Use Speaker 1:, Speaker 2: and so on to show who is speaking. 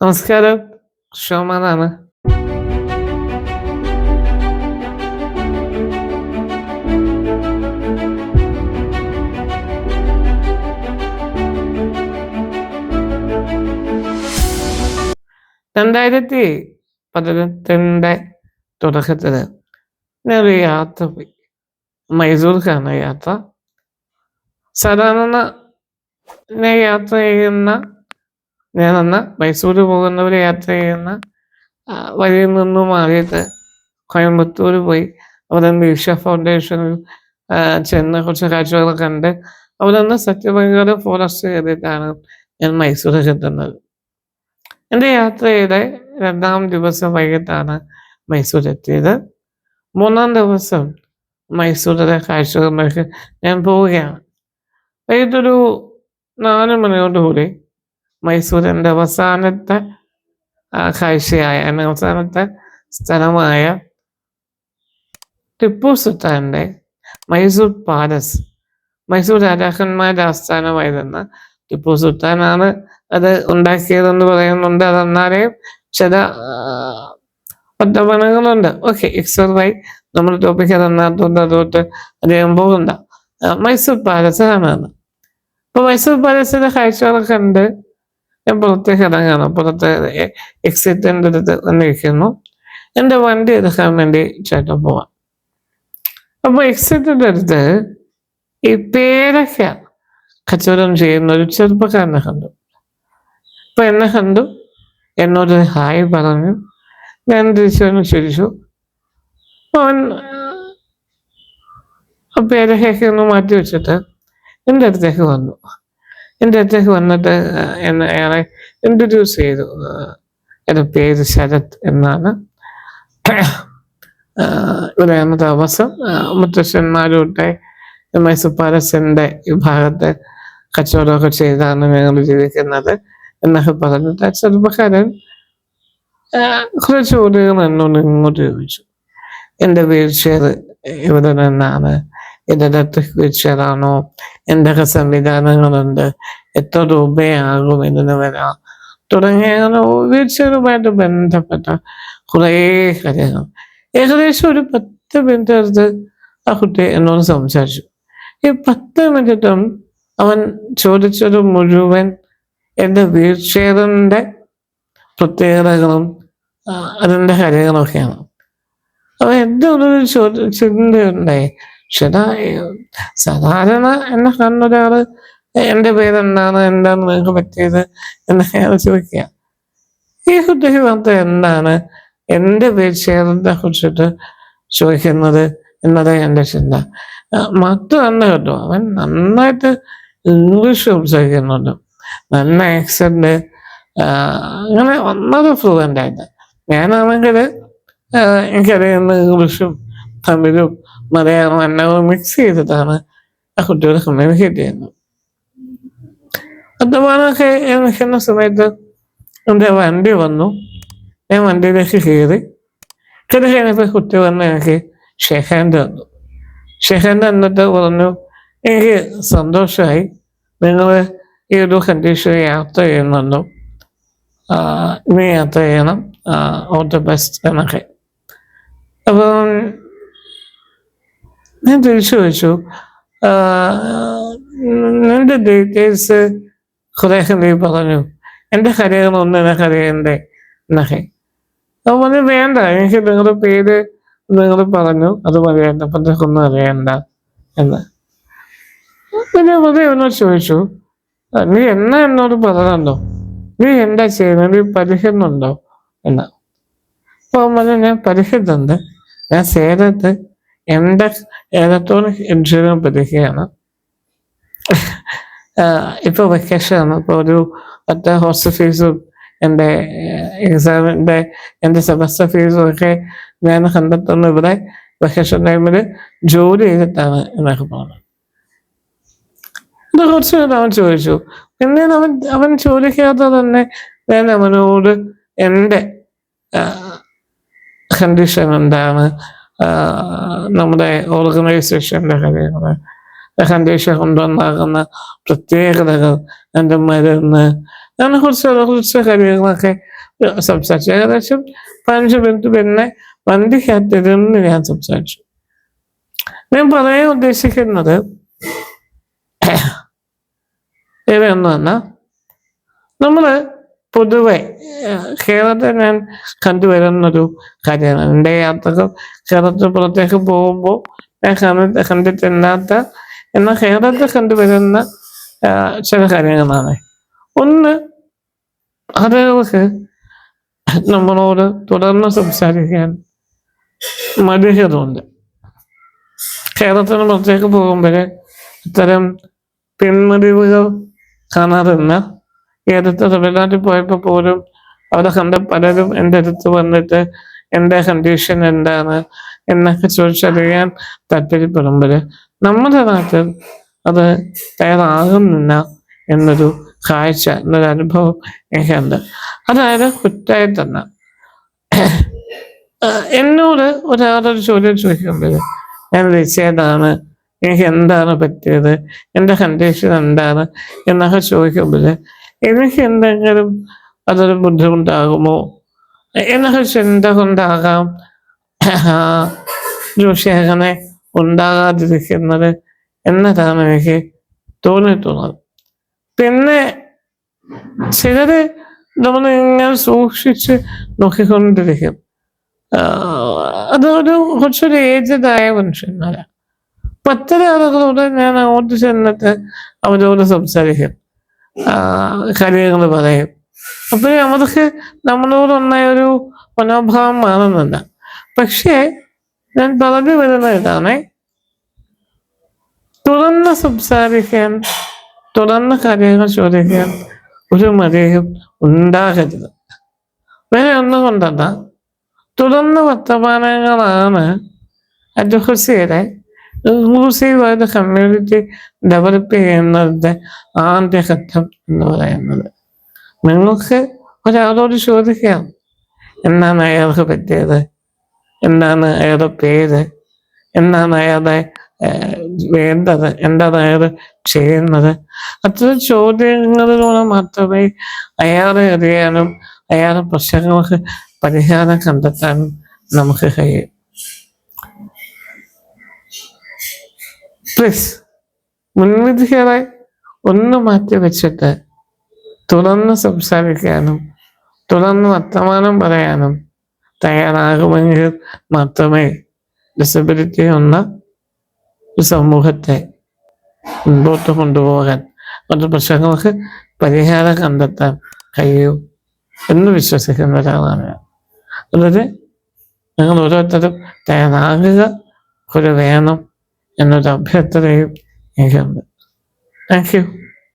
Speaker 1: നമസ്കാരം. ഷോമാനാണ് രണ്ടായിരത്തി പതിനെട്ടിന്റെ തുടക്കത്തിൽ ഞാനൊരു യാത്ര പോയി. മൈസൂർക്കാണ് യാത്ര. സാധാരണ ഞാൻ യാത്ര ചെയ്യുന്ന ഞാൻ അന്ന് മൈസൂർ പോകുന്നവർ യാത്ര ചെയ്യുന്ന വഴിയിൽ നിന്നും മാറിയിട്ട് കോയമ്പത്തൂർ പോയി. അവിടെ ഈഷ ഫൗണ്ടേഷനിൽ ചെന്ന് കുറച്ച് കാഴ്ചകൾ കണ്ട് അവിടെ നിന്ന് സത്യഭംഗാട് ഫോറസ്റ്റ് കയറിയിട്ടാണ് ഞാൻ മൈസൂരിൽ എത്തുന്നത് എന്റെ യാത്രയുടെ രണ്ടാം ദിവസം വൈകിട്ടാണ് മൈസൂർ എത്തിയത്. മൂന്നാം ദിവസം മൈസൂരിലെ കാഴ്ചകളിലേക്ക് ഞാൻ പോവുകയാണ്. വൈകിട്ടൊരു നാല് മണിയോടുകൂടി മൈസൂരിന്റെ അവസാനത്തെ കാഴ്ചയായ അവസാനത്തെ സ്ഥലമായ ടിപ്പു സുൽത്താന്റെ മൈസൂർ പാലസ്. മൈസൂർ രാജാക്കന്മാരുടെ ആസ്ഥാനമായിരുന്ന ടിപ്പു സുൽത്താനാണ് അത് ഉണ്ടാക്കിയതെന്ന് പറയുന്നുണ്ട്. അതെന്നാലെയും ചില ഒറ്റപ്പണങ്ങളുണ്ട് ഓക്കെ എക്സർവൈ നമ്മൾ ടോപ്പിക് അതെന്നാത്തോണ്ട് അതുകൊണ്ട് അദ്ദേഹം പോകണ്ട. മൈസൂർ പാലസ് കാണാണ് അപ്പൊ മൈസൂർ പാലസിന്റെ കാഴ്ചകളൊക്കെ കണ്ട് ഞാൻ പുറത്തേക്ക് ഇറങ്ങാണ് പുറത്ത് എക്സിറ്റിന്റെ അടുത്ത് വന്നിരിക്കുന്നു. എന്റെ വണ്ടി എടുക്കാൻ വേണ്ടി ചേട്ടൻ പോവാം അപ്പൊ എക്സിറ്റിന്റെ അടുത്ത് ഈ പേരക്ക കച്ചവടം ചെയ്യുന്ന ഒരു ചെറുപ്പക്കാരനെ കണ്ടു. അപ്പൊ എന്നെ കണ്ടു. എന്നോട് ഹായ് പറഞ്ഞു. ഞാൻ തിരിച്ചു വന്ന് ചിരിച്ചു അവൻ ആ പേരക്കൊക്കെ ഒന്ന് മാറ്റി വെച്ചിട്ട് എന്റെ അടുത്തേക്ക് വന്നു. എന്റെ അടുത്തേക്ക് വന്നിട്ട് എന്നെ അയാളെ ഇൻട്രൊഡ്യൂസ് ചെയ്തു. എന്റെ പേര് ശരത് എന്നാണ്. ഇവിടെ ഇവിടെയാണ് താമസം. മുത്തശ്ശന്മാരുടെ മൈസൂർ പാലസിന്റെ വിഭാഗത്ത് ഭാഗത്ത് കച്ചവടമൊക്കെ ചെയ്താണ് ഞങ്ങൾ ജീവിക്കുന്നത് എന്നൊക്കെ പറഞ്ഞിട്ട് ചെറുപ്പക്കാരൻ കുറേ ചോദ്യങ്ങൾ എന്നോട് ഇങ്ങോട്ട് ചോദിച്ചു. എന്റെ വീൽ ചെയർ ഇവിടെ നിന്നാണ് ഇത് ഇലക്ട്രിക് വീൽ ചെയർ ആണോ എന്തൊക്കെ സംവിധാനങ്ങളുണ്ട്? എത്ര രൂപയാകും ഇതിന് വരാം. തുടങ്ങിയ വീഴ്ചകളുമായിട്ട് ബന്ധപ്പെട്ട കുറേ കാര്യങ്ങൾ. ഏകദേശം ഒരു പത്ത് മിനിറ്റ് അടുത്ത് ആ കുട്ടി എന്നോട് സംസാരിച്ചു. ഈ പത്ത് മിനിറ്റും അവൻ ചോദിച്ചത് മുഴുവൻ എന്റെ വീൽ ചെയറിന്റെ പ്രത്യേകതകളും അതിന്റെ കാര്യങ്ങളൊക്കെയാണ്. അവൻ എന്റെ ഉള്ളിൽ ചോദ്യ ചിന്തയുണ്ടായി ചേട്ടാ സാധാരണ എന്നെ കണ്ണൊരാൾ എന്റെ പേരെന്താണ്? എന്താണ് നിങ്ങൾക്ക് പറ്റിയത്? എന്നൊക്കെ അയാൾ ചോദിക്കുക. ഈ കുട്ടിക്ക് മാത്രം എന്താണ്? എന്റെ പേര് ചേർന്നെ കുറിച്ചിട്ട് ചോദിക്കുന്നത് എന്നത് എന്റെ ചിന്ത. മാത്രമല്ല കേട്ടോ അവൻ നന്നായിട്ട് ഇംഗ്ലീഷ് സംസാരിക്കുന്നുണ്ട്. നല്ല ആക്സെന്റ് അങ്ങനെ വന്നത് ഫ്ലുവന്റ് ആയിട്ട്. ഞാനാണെങ്കിൽ എനിക്കറിയുന്ന ഇംഗ്ലീഷും തമിഴും മലയാളം എല്ലാം മിക്സ് ചെയ്തിട്ടാണ് ആ കുട്ടികളെ കമ്മ്യൂണിക്കേറ്റ് ചെയ്യുന്നത്. അതുപോലൊക്കെ നിൽക്കുന്ന സമയത്ത് എന്റെ വണ്ടി വന്നു. ഞാൻ വണ്ടിയിലേക്ക് കയറി. കയറി കഴിഞ്ഞപ്പോൾ കുട്ടി വന്ന് എനിക്ക് ഷെഹാൻഡ് വന്നു ഷെഹാൻഡ് എന്നിട്ട് പറഞ്ഞു എനിക്ക് സന്തോഷമായി നിങ്ങൾ ഈ ഒരു കണ്ടീഷൻ യാത്ര ചെയ്യുന്നുണ്ടോ? ഇനി യാത്ര ചെയ്യണം. ഓൾ ദ ബെസ്റ്റ് എന്നൊക്കെ. അപ്പം ഞാൻ തിരിച്ചു വെച്ചു നിന്റെ ഡീറ്റെയിൽസ് കുറെ നീ പറഞ്ഞു എന്റെ കാര്യങ്ങളൊന്നും എനിക്ക് അറിയണ്ടേ? എന്നൊക്കെ അപ്പൊ പറഞ്ഞു വേണ്ട എനിക്ക് നിങ്ങളുടെ പേര് നിങ്ങൾ പറഞ്ഞു അത് മതി അപ്പം നിനക്കൊന്നും അറിയണ്ട എന്ന്. പിന്നെ വെറുതെ എന്നോട് ചോദിച്ചു നീ എന്നാ എന്നോട് പറഞ്ഞുണ്ടോ നീ എന്താ ചെയ്യുന്നത്? നീ പഠിക്കുന്നുണ്ടോ എന്ന്. അപ്പോൾ പറഞ്ഞു ഞാൻ പഠിക്കുന്നുണ്ട് ഞാൻ സേലത്ത് എന്റെ ഇലക്ട്രോണിക് പഠിക്കുകയാണ് ആഹ് ഇപ്പൊ വെക്കേഷൻ ആണ്. ഇപ്പൊ ഒരു പത്ത് ഹോസ്റ്റൽ ഫീസും എന്റെ എക്സാമിന്റെ എന്റെ സെമസ്റ്റർ ഫീസും ഒക്കെ ഞാൻ കണ്ടെത്തുന്നു. ഇവിടെ വെക്കേഷൻ ടൈമിൽ ജോലി ചെയ്തിട്ടാണ് എന്നൊക്കെ പറഞ്ഞത് കുറച്ച് നേരം അവൻ ചോദിച്ചു. പിന്നെ അവൻ അവൻ ചോദിക്കാതെ തന്നെ ഞാൻ അവനോട് എന്റെ കണ്ടീഷൻ എന്താണ്? നമ്മുടെ ഓർഗനൈസേഷന്റെ കാര്യങ്ങൾ കണ്ടീഷൻ കൊണ്ടുവന്നാകുന്ന പ്രത്യേകതകൾ എന്റെ മരുന്ന് അങ്ങനെ കുറച്ച് കുറച്ച് കാര്യങ്ങളൊക്കെ സംസാരിച്ചു. ഏകദേശം പതിനഞ്ച് മിനിറ്റ് പിന്നെ വണ്ടിക്കകത്തിരുന്ന് ഞാൻ സംസാരിച്ചു. ഞാൻ പറയാൻ ഉദ്ദേശിക്കുന്നത് ഇവയൊന്നു പറഞ്ഞാൽ നമ്മൾ പൊതുവെ കേരളത്തിൽ ഞാൻ കണ്ടുവരുന്നൊരു കാര്യമാണ്. എന്റെ യാത്രകൾ കേരളത്തിൽ പുറത്തേക്ക് പോകുമ്പോൾ ഞാൻ കണ്ടി കണ്ടിട്ടില്ലാത്ത എന്നാൽ കേരളത്തിൽ കണ്ടുവരുന്ന ചില കാര്യങ്ങളാണ്. ഒന്ന് ആളുകൾക്ക് നമ്മളോട് തുടർന്ന് സംസാരിക്കാൻ മടികളുണ്ട് കേരളത്തിന് പുറത്തേക്ക് പോകുമ്പോൾ ഇത്തരം പിന്മറിവുകൾ കാണാറില്ല. ഏതൊക്കെ തമിഴ്നാട്ടിൽ പോയപ്പോൾ പോലും അവിടെ കണ്ട പലരും എന്റെ അടുത്ത് വന്നിട്ട് എന്റെ കണ്ടീഷൻ എന്താണ്? എന്നൊക്കെ ചോദിച്ചറിയാൻ താല്പര്യപ്പെടുമ്പോൾ നമ്മുടെ നാട്ടിൽ അത് തയ്യാറാകുന്നില്ല എന്നൊരു കാഴ്ച എന്നൊരു അനുഭവം എനിക്കുണ്ട്. അതായത് കുറ്റായി തന്നെ. എന്നോട് ഒരാളൊരു ചോദ്യം ചോദിക്കുമ്പോൾ ഞാൻ വിളിച്ചതാണ് എനിക്ക് എന്താണ് പറ്റിയത്? എന്റെ കണ്ടീഷൻ എന്താണ്? എന്നൊക്കെ ചോദിക്കുമ്പോൾ എനിക്ക് എന്തെങ്കിലും അതൊരു ബുദ്ധിമുട്ടാകുമോ? എന്നൊക്കെ ചിന്ത കൊണ്ടാകാം ജോഷി അങ്ങനെ ഉണ്ടാകാതിരിക്കുന്നത് എന്നതാണ് എനിക്ക് തോന്നിയിട്ടുള്ളത്. പിന്നെ ചിലര് നമ്മൾ ഇങ്ങനെ സൂക്ഷിച്ച് നോക്കിക്കൊണ്ടിരിക്കും. അതൊരു കുറച്ചൊരു ഏജഡായ മനുഷ്യന്മാരാണ് പത്തര ആളുകളോട് ഞാൻ അങ്ങോട്ട് ചെന്നിട്ട് അവരോട് സംസാരിക്കും. കാര്യങ്ങൾ പറയും. അപ്പൊ അവർക്ക് നമ്മളോടുണ്ടായ ഒരു മനോഭാവം മാറുന്നില്ല പക്ഷേ ഞാൻ പറഞ്ഞു വരുന്ന ഇതാണ്. തുറന്ന് സംസാരിക്കാൻ തുറന്ന് കാര്യങ്ങൾ ചോദിക്കാൻ ഒരു മടിയും ഉണ്ടാകരുത്. വേറെ ഒന്നും കൊണ്ടല്ല. തുറന്ന വർത്തമാനങ്ങളാണ് അഡ്വക്കസിയുടെ ഇൻക്ലൂസീവായിട്ട് കമ്മ്യൂണിറ്റി ഡെവലപ്പ് ചെയ്യുന്നതിന്റെ ആദ്യ ഘട്ടം എന്ന് പറയുന്നത്. നിങ്ങൾക്ക് ഒരാളോട് ചോദിക്കാം എന്താണ് അയാൾക്ക് പറ്റിയത്? എന്താണ് അയാളുടെ പേര്? എന്താണ് അയാളുടെ ഏഹ്, വേണ്ടത്? എന്താണ് അയാൾ ചെയ്യുന്നത്? അത്തരം ചോദ്യങ്ങളിലൂടെ മാത്രമേ അയാളെ അറിയാനും അയാളുടെ പ്രശ്നങ്ങൾക്ക് പരിഹാരം കണ്ടെത്താനും നമുക്ക് കഴിയും. പ്ലീസ് മുൻവിധികളെ ഒന്ന് മാറ്റി വെച്ചിട്ട് തുറന്ന് സംസാരിക്കാനും തുറന്ന് വർത്തമാനം പറയാനും തയ്യാറാകുമെങ്കിൽ മാത്രമേ ഡിസബിലിറ്റി ഒരു സമൂഹത്തെ മുൻപോട്ട് കൊണ്ടുപോകാൻ അവരുടെ പ്രശ്നങ്ങൾക്ക് പരിഹാരം കണ്ടെത്താൻ കഴിയൂ എന്ന് വിശ്വസിക്കുന്ന ഒരാളാണ് അതൊരു നിങ്ങൾ ഓരോരുത്തരും തയ്യാറാകുക ഒരു വേണം. എന്നൊരു അഭ്യർത്ഥനയും എനിക്കുണ്ട്. Thank you